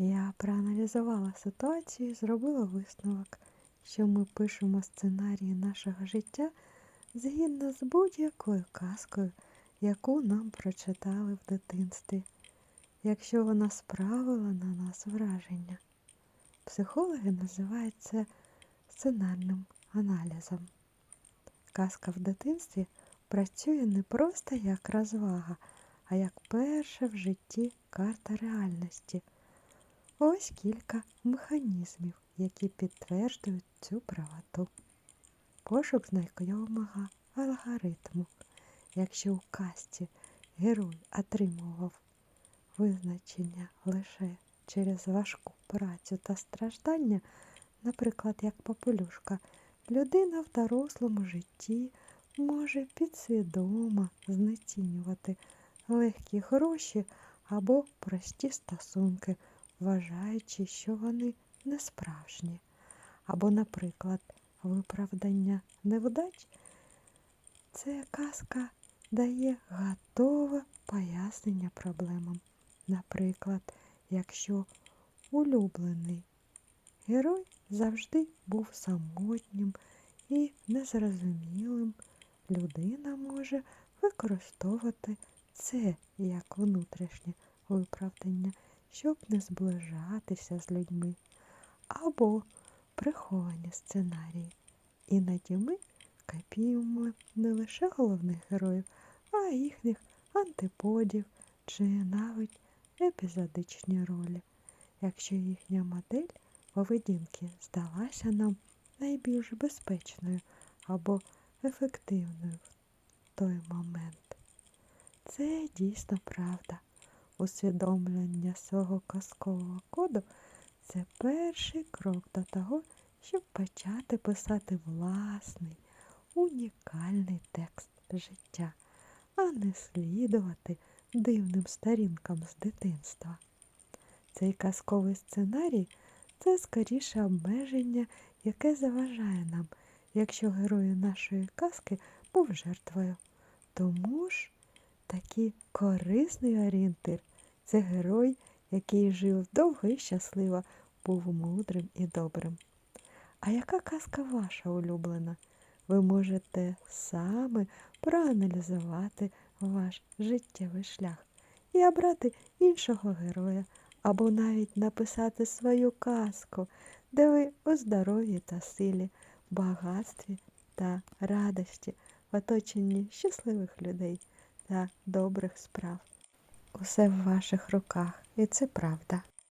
Я проаналізувала ситуацію і зробила висновок, що ми пишемо сценарії нашого життя згідно з будь-якою казкою, яку нам прочитали в дитинстві, якщо вона справила на нас враження. Психологи називають це сценарним аналізом. Казка в дитинстві працює не просто як розвага, а як перша в житті карта реальності. Ось кілька механізмів, які підтверджують цю правоту. Пошук знайомого алгоритму. Якщо у казці герой отримував визначення лише через важку працю та страждання, наприклад, як попелюшка, людина в дорослому житті може підсвідомо знецінювати легкі гроші або прості стосунки, вважаючи, що вони не справжні. Або, наприклад, виправдання невдач це казка дає готове пояснення проблемам. Наприклад, якщо улюблений герой завжди був самотнім і незрозумілим, людина може використовувати це як внутрішнє виправдання, щоб не зближатися з людьми, або приховані сценарії. Іноді ми копіюємо не лише головних героїв, а їхніх антиподів чи навіть епізодичні ролі, якщо їхня модель поведінки здалася нам найбільш безпечною або ефективною в той момент. Це дійсно правда. Усвідомлення свого казкового коду це перший крок до того, щоб почати писати власний, унікальний текст життя, а не слідувати дивним сторінкам з дитинства. Цей казковий сценарій це скоріше обмеження, яке заважає нам, якщо герою нашої казки був жертвою. Тому ж такий корисний орієнтир це герой, який жив довго і щасливо, був мудрим і добрим. А яка казка ваша улюблена? Ви можете саме проаналізувати ваш життєвий шлях і обрати іншого героя, або навіть написати свою казку, де ви у здоров'ї та силі, багатстві та радості, в оточенні щасливих людей та добрих справ. Усе в ваших руках, і це правда.